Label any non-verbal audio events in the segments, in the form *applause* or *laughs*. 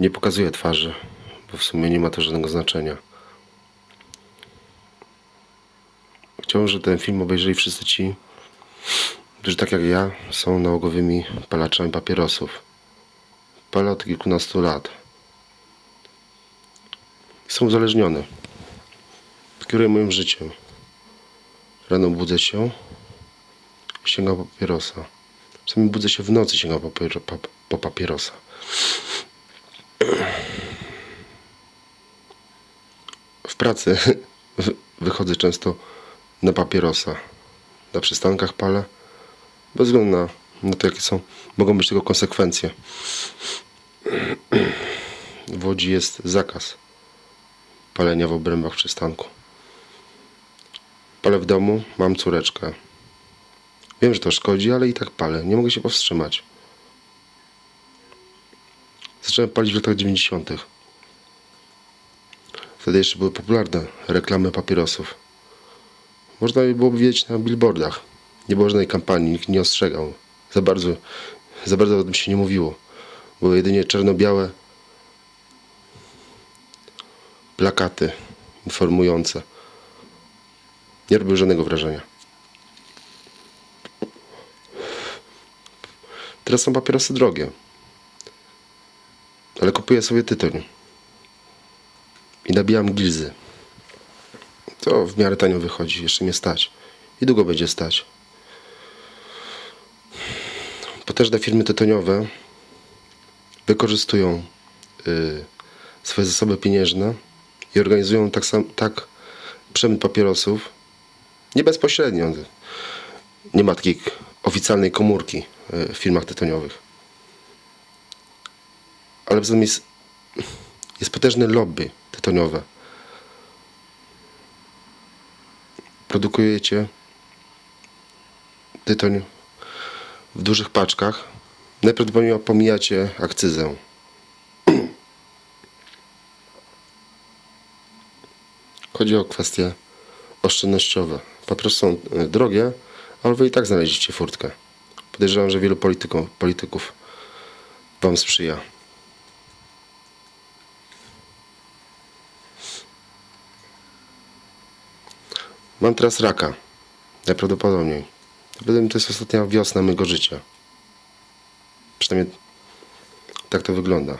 Nie pokazuję twarzy, bo w sumie nie ma to żadnego znaczenia. Chciałbym, żeby ten film obejrzeli wszyscy ci, którzy tak jak ja są nałogowymi palaczami papierosów. Palę od kilkunastu lat. Są uzależniony. Kieruje moim życiem. Rano budzę się i sięgam papierosa. Czasami budzę się w nocy i sięgam po papierosa. W pracy *laughs* wy- wychodzę często na papierosa. Na przystankach palę. Bez względu na, na to, jakie są, mogą być tego konsekwencje. W Łodzi jest zakaz palenia w obrębach przystanku. Palę w domu, mam córeczkę. Wiem, że to szkodzi, ale i tak palę. Nie mogę się powstrzymać. Zacząłem palić w latach 90. Wtedy jeszcze były popularne reklamy papierosów. Można je było widzieć na billboardach. Nie było żadnej kampanii, nikt nie ostrzegał. Za bardzo, za bardzo o tym się nie mówiło. Były jedynie czarno-białe plakaty informujące. Nie robiły żadnego wrażenia. Teraz są papierosy drogie. Ale kupuję sobie tytoń. I nabijam gilzy. To w miarę tanio wychodzi, jeszcze mnie stać. I długo będzie stać. Potężne firmy tytoniowe wykorzystują y, swoje zasoby pieniężne i organizują tak, sam, tak przemyt papierosów nie bezpośrednio. Nie ma takiej oficjalnej komórki y, w firmach tytoniowych. Ale poza tym jest, jest potężne lobby tytoniowe. Produkujecie tytoń w dużych paczkach. Najprawdopodobniej pomijacie akcyzę. Chodzi o kwestie oszczędnościowe. Papierosy są e, drogie, ale wy i tak znaleźliście furtkę. Podejrzewam, że wielu polityków, polityków wam sprzyja. Mam teraz raka. Najprawdopodobniej. To jest ostatnia wiosna mojego życia. Przynajmniej tak to wygląda.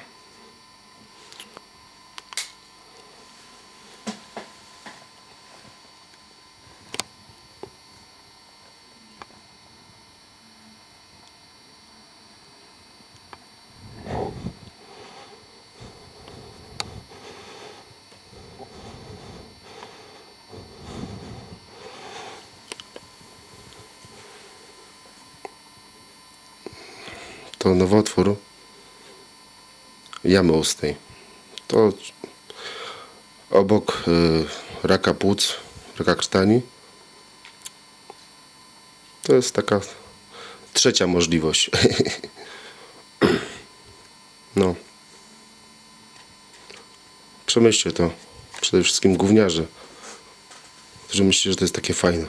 To nowotwór jamy ustnej. To obok y, raka płuc, raka krtani. To jest taka trzecia możliwość. *laughs* no. Przemyślcie to. Przede wszystkim gówniarze, którzy myślą, że to jest takie fajne.